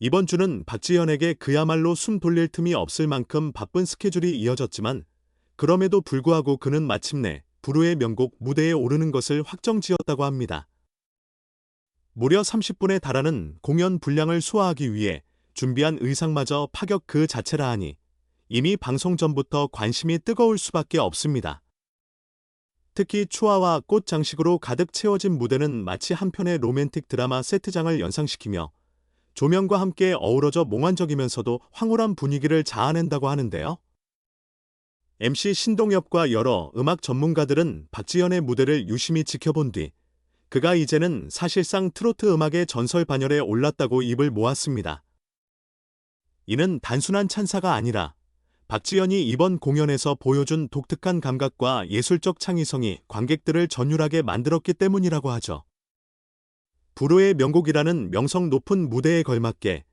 이번 주는 박지현에게 그야말로 숨 돌릴 틈이 없을 만큼 바쁜 스케줄이 이어졌지만 그럼에도 불구하고 그는 마침내 불후의 명곡 무대에 오르는 것을 확정지었다고 합니다. 무려 30분에 달하는 공연 분량을 소화하기 위해 준비한 의상마저 파격 그 자체라 하니 이미 방송 전부터 관심이 뜨거울 수밖에 없습니다. 특히 추화와 꽃 장식으로 가득 채워진 무대는 마치 한편의 로맨틱 드라마 세트장을 연상시키며 조명과 함께 어우러져 몽환적이면서도 황홀한 분위기를 자아낸다고 하는데요. MC 신동엽과 여러 음악 전문가들은 박지현의 무대를 유심히 지켜본 뒤 그가 이제는 사실상 트로트 음악의 전설 반열에 올랐다고 입을 모았습니다. 이는 단순한 찬사가 아니라 박지현이 이번 공연에서 보여준 독특한 감각과 예술적 창의성이 관객들을 전율하게 만들었기 때문이라고 하죠. 불후의 명곡이라는 명성 높은 무대에 걸맞게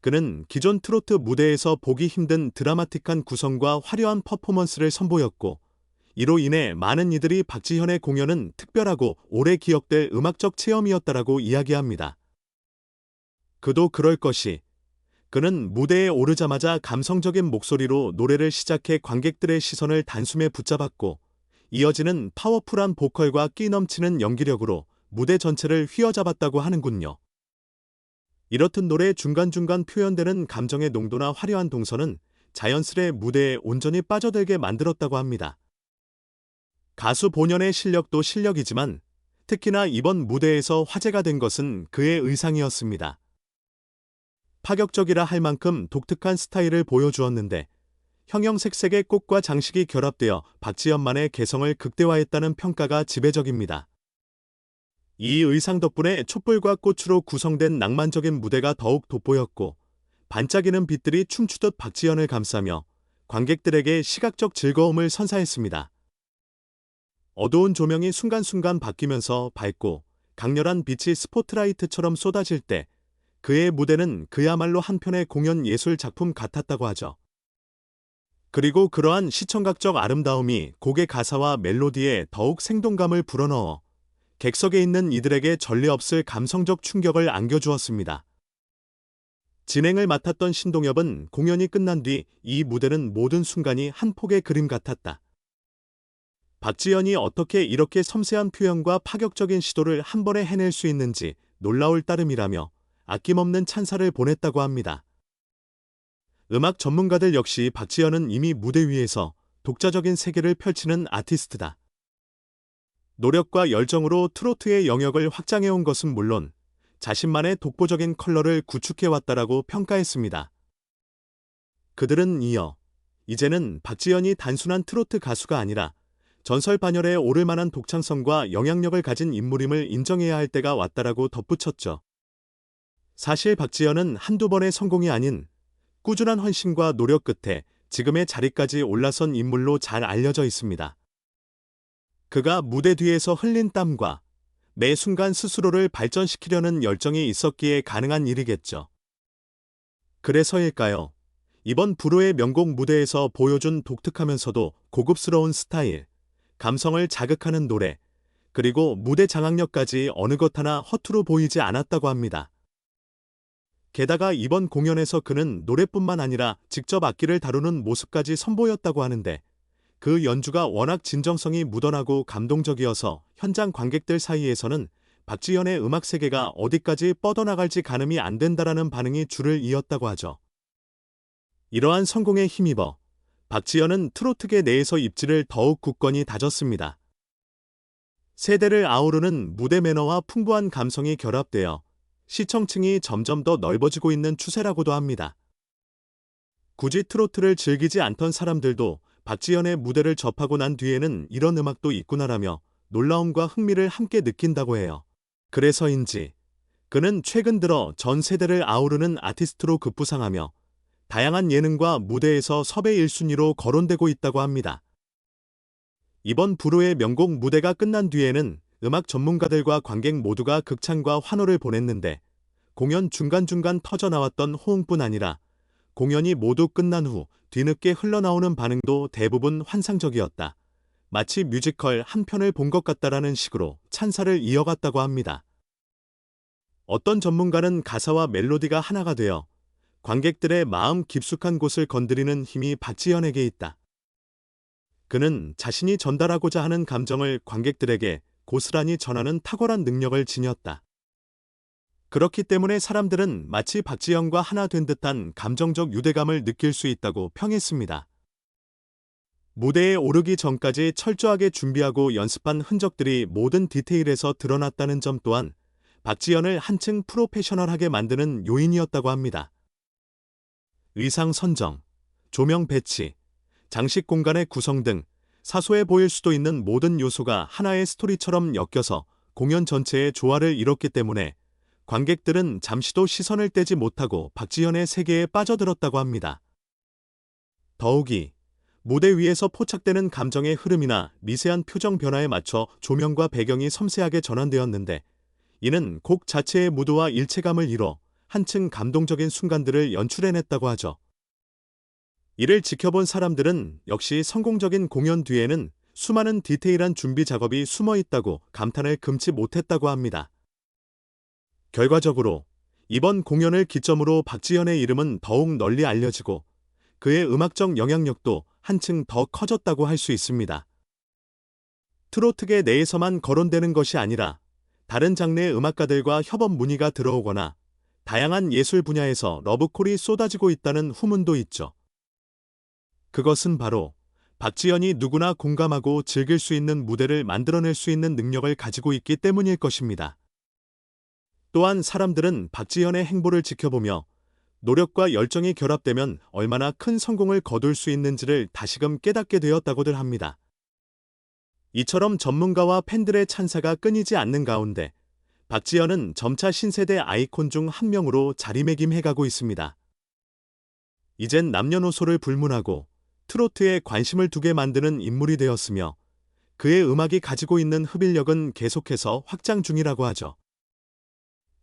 그는 기존 트로트 무대에서 보기 힘든 드라마틱한 구성과 화려한 퍼포먼스를 선보였고 이로 인해 많은 이들이 박지현의 공연은 특별하고 오래 기억될 음악적 체험이었다라고 이야기합니다. 그도 그럴 것이 그는 무대에 오르자마자 감성적인 목소리로 노래를 시작해 관객들의 시선을 단숨에 붙잡았고 이어지는 파워풀한 보컬과 끼 넘치는 연기력으로 무대 전체를 휘어잡았다고 하는군요. 이렇듯 노래 중간중간 표현되는 감정의 농도나 화려한 동선은 자연스레 무대에 온전히 빠져들게 만들었다고 합니다. 가수 본연의 실력도 실력이지만 특히나 이번 무대에서 화제가 된 것은 그의 의상이었습니다. 파격적이라 할 만큼 독특한 스타일을 보여주었는데 형형색색의 꽃과 장식이 결합되어 박지연만의 개성을 극대화했다는 평가가 지배적입니다. 이 의상 덕분에 촛불과 꽃으로 구성된 낭만적인 무대가 더욱 돋보였고 반짝이는 빛들이 춤추듯 박지연을 감싸며 관객들에게 시각적 즐거움을 선사했습니다. 어두운 조명이 순간순간 바뀌면서 밝고 강렬한 빛이 스포트라이트처럼 쏟아질 때 그의 무대는 그야말로 한편의 공연 예술 작품 같았다고 하죠. 그리고 그러한 시청각적 아름다움이 곡의 가사와 멜로디에 더욱 생동감을 불어넣어 객석에 있는 이들에게 전례 없을 감성적 충격을 안겨주었습니다. 진행을 맡았던 신동엽은 공연이 끝난 뒤 이 무대는 모든 순간이 한 폭의 그림 같았다. 박지연이 어떻게 이렇게 섬세한 표현과 파격적인 시도를 한 번에 해낼 수 있는지 놀라울 따름이라며 아낌없는 찬사를 보냈다고 합니다. 음악 전문가들 역시 박지현은 이미 무대 위에서 독자적인 세계를 펼치는 아티스트다. 노력과 열정으로 트로트의 영역을 확장해온 것은 물론 자신만의 독보적인 컬러를 구축해왔다라고 평가했습니다. 그들은 이어 이제는 박지현이 단순한 트로트 가수가 아니라 전설 반열에 오를 만한 독창성과 영향력을 가진 인물임을 인정해야 할 때가 왔다라고 덧붙였죠. 사실 박지현은 한두 번의 성공이 아닌 꾸준한 헌신과 노력 끝에 지금의 자리까지 올라선 인물로 잘 알려져 있습니다. 그가 무대 뒤에서 흘린 땀과 매 순간 스스로를 발전시키려는 열정이 있었기에 가능한 일이겠죠. 그래서일까요? 이번 불후의 명곡 무대에서 보여준 독특하면서도 고급스러운 스타일, 감성을 자극하는 노래, 그리고 무대 장악력까지 어느 것 하나 허투루 보이지 않았다고 합니다. 게다가 이번 공연에서 그는 노래뿐만 아니라 직접 악기를 다루는 모습까지 선보였다고 하는데 그 연주가 워낙 진정성이 묻어나고 감동적이어서 현장 관객들 사이에서는 박지현의 음악 세계가 어디까지 뻗어나갈지 가늠이 안 된다라는 반응이 줄을 이었다고 하죠. 이러한 성공에 힘입어 박지현은 트로트계 내에서 입지를 더욱 굳건히 다졌습니다. 세대를 아우르는 무대 매너와 풍부한 감성이 결합되어 시청층이 점점 더 넓어지고 있는 추세라고도 합니다. 굳이 트로트를 즐기지 않던 사람들도 박지현의 무대를 접하고 난 뒤에는 이런 음악도 있구나라며 놀라움과 흥미를 함께 느낀다고 해요. 그래서인지 그는 최근 들어 전 세대를 아우르는 아티스트로 급부상하며 다양한 예능과 무대에서 섭외 1순위로 거론되고 있다고 합니다. 이번 불후의 명곡 무대가 끝난 뒤에는 음악 전문가들과 관객 모두가 극찬과 환호를 보냈는데 공연 중간중간 터져나왔던 호응뿐 아니라 공연이 모두 끝난 후 뒤늦게 흘러나오는 반응도 대부분 환상적이었다. 마치 뮤지컬 한 편을 본 것 같다라는 식으로 찬사를 이어갔다고 합니다. 어떤 전문가는 가사와 멜로디가 하나가 되어 관객들의 마음 깊숙한 곳을 건드리는 힘이 박지현에게 있다. 그는 자신이 전달하고자 하는 감정을 관객들에게 고스란히 전하는 탁월한 능력을 지녔다. 그렇기 때문에 사람들은 마치 박지현과 하나 된 듯한 감정적 유대감을 느낄 수 있다고 평했습니다. 무대에 오르기 전까지 철저하게 준비하고 연습한 흔적들이 모든 디테일에서 드러났다는 점 또한 박지현을 한층 프로페셔널하게 만드는 요인이었다고 합니다. 의상 선정, 조명 배치, 장식 공간의 구성 등 사소해 보일 수도 있는 모든 요소가 하나의 스토리처럼 엮여서 공연 전체의 조화를 이뤘기 때문에 관객들은 잠시도 시선을 떼지 못하고 박지현의 세계에 빠져들었다고 합니다. 더욱이 무대 위에서 포착되는 감정의 흐름이나 미세한 표정 변화에 맞춰 조명과 배경이 섬세하게 전환되었는데 이는 곡 자체의 무드와 일체감을 이뤄 한층 감동적인 순간들을 연출해냈다고 하죠. 이를 지켜본 사람들은 역시 성공적인 공연 뒤에는 수많은 디테일한 준비 작업이 숨어 있다고 감탄을 금치 못했다고 합니다. 결과적으로 이번 공연을 기점으로 박지현의 이름은 더욱 널리 알려지고 그의 음악적 영향력도 한층 더 커졌다고 할 수 있습니다. 트로트계 내에서만 거론되는 것이 아니라 다른 장르의 음악가들과 협업 문의가 들어오거나 다양한 예술 분야에서 러브콜이 쏟아지고 있다는 후문도 있죠. 그것은 바로 박지현이 누구나 공감하고 즐길 수 있는 무대를 만들어낼 수 있는 능력을 가지고 있기 때문일 것입니다. 또한 사람들은 박지현의 행보를 지켜보며 노력과 열정이 결합되면 얼마나 큰 성공을 거둘 수 있는지를 다시금 깨닫게 되었다고들 합니다. 이처럼 전문가와 팬들의 찬사가 끊이지 않는 가운데 박지현은 점차 신세대 아이콘 중 한 명으로 자리매김해가고 있습니다. 이젠 남녀노소를 불문하고 트로트에 관심을 두게 만드는 인물이 되었으며 그의 음악이 가지고 있는 흡일력은 계속해서 확장 중이라고 하죠.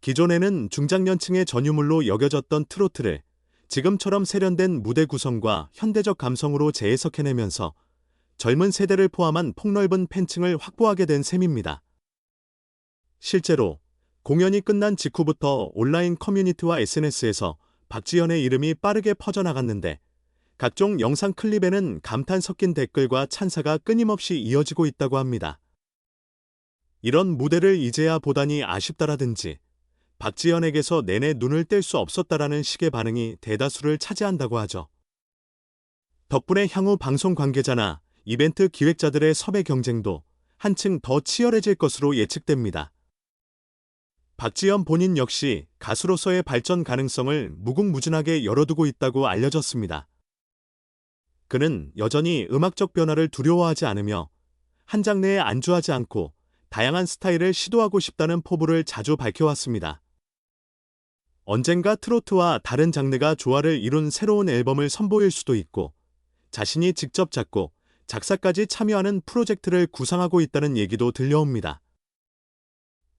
기존에는 중장년층의 전유물로 여겨졌던 트로트를 지금처럼 세련된 무대 구성과 현대적 감성으로 재해석해내면서 젊은 세대를 포함한 폭넓은 팬층을 확보하게 된 셈입니다. 실제로 공연이 끝난 직후부터 온라인 커뮤니티와 SNS에서 박지현의 이름이 빠르게 퍼져나갔는데 각종 영상 클립에는 감탄 섞인 댓글과 찬사가 끊임없이 이어지고 있다고 합니다. 이런 무대를 이제야 보다니 아쉽다라든지 박지현에게서 내내 눈을 뗄 수 없었다라는 식의 반응이 대다수를 차지한다고 하죠. 덕분에 향후 방송 관계자나 이벤트 기획자들의 섭외 경쟁도 한층 더 치열해질 것으로 예측됩니다. 박지현 본인 역시 가수로서의 발전 가능성을 무궁무진하게 열어두고 있다고 알려졌습니다. 그는 여전히 음악적 변화를 두려워하지 않으며 한 장르에 안주하지 않고 다양한 스타일을 시도하고 싶다는 포부를 자주 밝혀왔습니다. 언젠가 트로트와 다른 장르가 조화를 이룬 새로운 앨범을 선보일 수도 있고 자신이 직접 작곡, 작사까지 참여하는 프로젝트를 구상하고 있다는 얘기도 들려옵니다.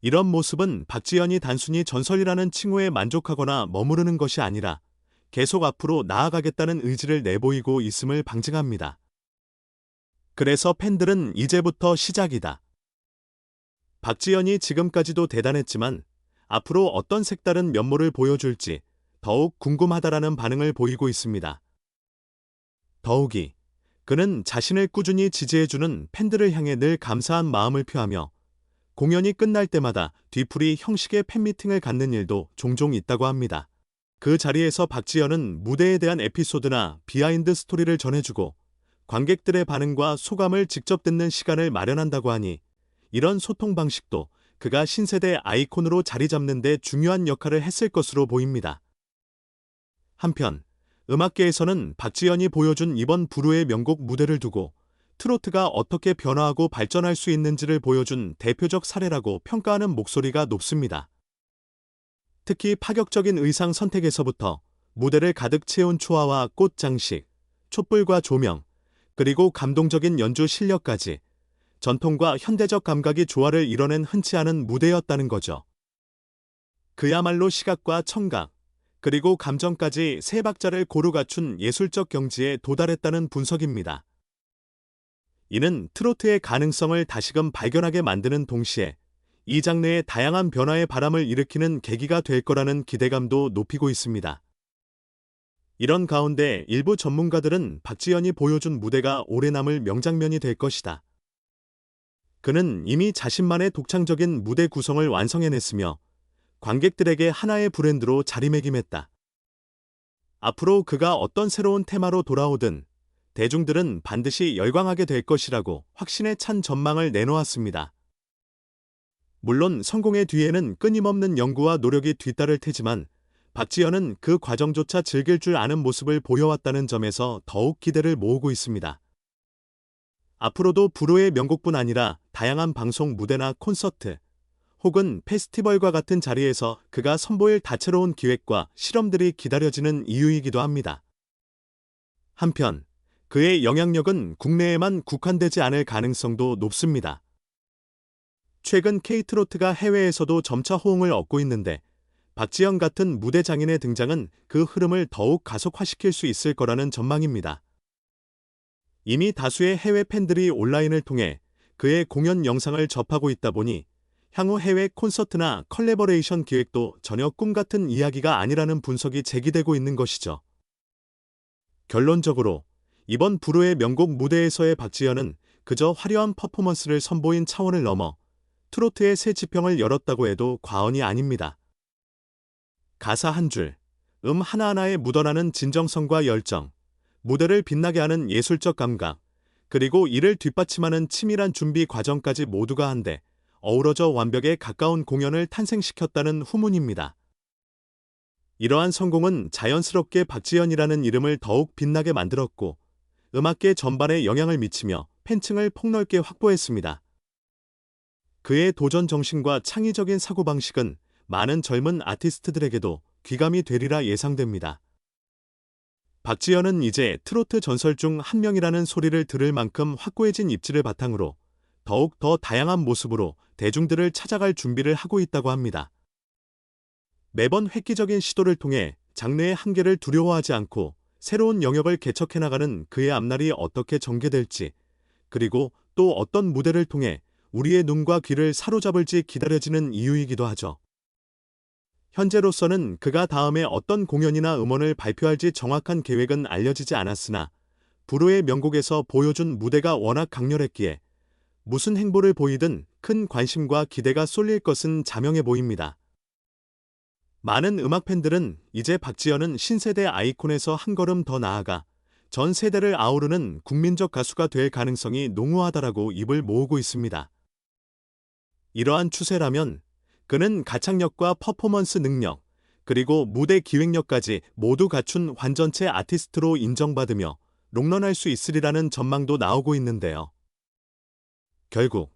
이런 모습은 박지현이 단순히 전설이라는 칭호에 만족하거나 머무르는 것이 아니라 계속 앞으로 나아가겠다는 의지를 내보이고 있음을 방증합니다. 그래서 팬들은 이제부터 시작이다. 박지현이 지금까지도 대단했지만 앞으로 어떤 색다른 면모를 보여줄지 더욱 궁금하다라는 반응을 보이고 있습니다. 더욱이 그는 자신을 꾸준히 지지해주는 팬들을 향해 늘 감사한 마음을 표하며 공연이 끝날 때마다 뒤풀이 형식의 팬미팅을 갖는 일도 종종 있다고 합니다. 그 자리에서 박지현은 무대에 대한 에피소드나 비하인드 스토리를 전해주고 관객들의 반응과 소감을 직접 듣는 시간을 마련한다고 하니 이런 소통 방식도 그가 신세대 아이콘으로 자리 잡는 데 중요한 역할을 했을 것으로 보입니다. 한편 음악계에서는 박지현이 보여준 이번 부르의 명곡 무대를 두고 트로트가 어떻게 변화하고 발전할 수 있는지를 보여준 대표적 사례라고 평가하는 목소리가 높습니다. 특히 파격적인 의상 선택에서부터 무대를 가득 채운 초화와 꽃 장식, 촛불과 조명, 그리고 감동적인 연주 실력까지 전통과 현대적 감각이 조화를 이뤄낸 흔치 않은 무대였다는 거죠. 그야말로 시각과 청각, 그리고 감정까지 세 박자를 고루 갖춘 예술적 경지에 도달했다는 분석입니다. 이는 트로트의 가능성을 다시금 발견하게 만드는 동시에 이 장르의 다양한 변화의 바람을 일으키는 계기가 될 거라는 기대감도 높이고 있습니다. 이런 가운데 일부 전문가들은 박지현이 보여준 무대가 오래 남을 명장면이 될 것이다. 그는 이미 자신만의 독창적인 무대 구성을 완성해냈으며 관객들에게 하나의 브랜드로 자리매김했다. 앞으로 그가 어떤 새로운 테마로 돌아오든 대중들은 반드시 열광하게 될 것이라고 확신에 찬 전망을 내놓았습니다. 물론 성공의 뒤에는 끊임없는 연구와 노력이 뒤따를 테지만 박지현은 그 과정조차 즐길 줄 아는 모습을 보여왔다는 점에서 더욱 기대를 모으고 있습니다. 앞으로도 불후의 명곡뿐 아니라 다양한 방송 무대나 콘서트, 혹은 페스티벌과 같은 자리에서 그가 선보일 다채로운 기획과 실험들이 기다려지는 이유이기도 합니다. 한편, 그의 영향력은 국내에만 국한되지 않을 가능성도 높습니다. 최근 케이트로트가 해외에서도 점차 호응을 얻고 있는데 박지영 같은 무대 장인의 등장은 그 흐름을 더욱 가속화시킬 수 있을 거라는 전망입니다. 이미 다수의 해외 팬들이 온라인을 통해 그의 공연 영상을 접하고 있다 보니 향후 해외 콘서트나 컬래버레이션 기획도 전혀 꿈 같은 이야기가 아니라는 분석이 제기되고 있는 것이죠. 결론적으로 이번 불후의 명곡 무대에서의 박지현은 그저 화려한 퍼포먼스를 선보인 차원을 넘어 트로트의 새 지평을 열었다고 해도 과언이 아닙니다. 가사 한 줄, 음 하나하나에 묻어나는 진정성과 열정, 무대를 빛나게 하는 예술적 감각, 그리고 이를 뒷받침하는 치밀한 준비 과정까지 모두가 한데 어우러져 완벽에 가까운 공연을 탄생시켰다는 후문입니다. 이러한 성공은 자연스럽게 박지현이라는 이름을 더욱 빛나게 만들었고 음악계 전반에 영향을 미치며 팬층을 폭넓게 확보했습니다. 그의 도전 정신과 창의적인 사고방식은 많은 젊은 아티스트들에게도 귀감이 되리라 예상됩니다. 박지현은 이제 트로트 전설 중 한 명이라는 소리를 들을 만큼 확고해진 입지를 바탕으로 더욱 더 다양한 모습으로 대중들을 찾아갈 준비를 하고 있다고 합니다. 매번 획기적인 시도를 통해 장르의 한계를 두려워하지 않고 새로운 영역을 개척해 나가는 그의 앞날이 어떻게 전개될지, 그리고 또 어떤 무대를 통해 우리의 눈과 귀를 사로잡을지 기다려지는 이유이기도 하죠. 현재로서는 그가 다음에 어떤 공연이나 음원을 발표할지 정확한 계획은 알려지지 않았으나 불후의 명곡에서 보여준 무대가 워낙 강렬했기에 무슨 행보를 보이든 큰 관심과 기대가 쏠릴 것은 자명해 보입니다. 많은 음악 팬들은 이제 박지현은 신세대 아이콘에서 한 걸음 더 나아가 전 세대를 아우르는 국민적 가수가 될 가능성이 농후하다라고 입을 모으고 있습니다. 이러한 추세라면 그는 가창력과 퍼포먼스 능력, 그리고 무대 기획력까지 모두 갖춘 완전체 아티스트로 인정받으며 롱런할 수 있으리라는 전망도 나오고 있는데요. 결국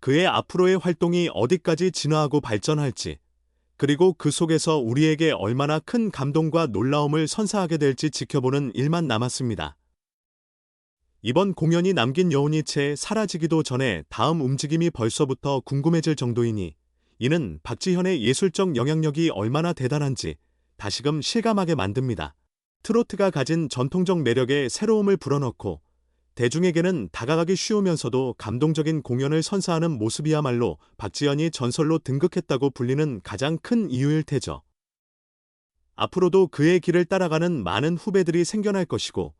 그의 앞으로의 활동이 어디까지 진화하고 발전할지, 그리고 그 속에서 우리에게 얼마나 큰 감동과 놀라움을 선사하게 될지 지켜보는 일만 남았습니다. 이번 공연이 남긴 여운이 채 사라지기도 전에 다음 움직임이 벌써부터 궁금해질 정도이니 이는 박지현의 예술적 영향력이 얼마나 대단한지 다시금 실감하게 만듭니다. 트로트가 가진 전통적 매력에 새로움을 불어넣고 대중에게는 다가가기 쉬우면서도 감동적인 공연을 선사하는 모습이야말로 박지현이 전설로 등극했다고 불리는 가장 큰 이유일 테죠. 앞으로도 그의 길을 따라가는 많은 후배들이 생겨날 것이고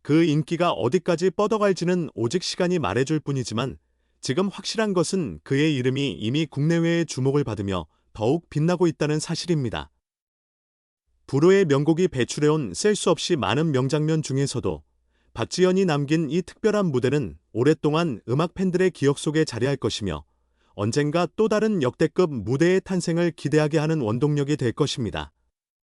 그 인기가 어디까지 뻗어갈지는 오직 시간이 말해줄 뿐이지만 지금 확실한 것은 그의 이름이 이미 국내외의 주목을 받으며 더욱 빛나고 있다는 사실입니다. 불후의 명곡이 배출해온 셀 수 없이 많은 명장면 중에서도 박지현이 남긴 이 특별한 무대는 오랫동안 음악 팬들의 기억 속에 자리할 것이며 언젠가 또 다른 역대급 무대의 탄생을 기대하게 하는 원동력이 될 것입니다.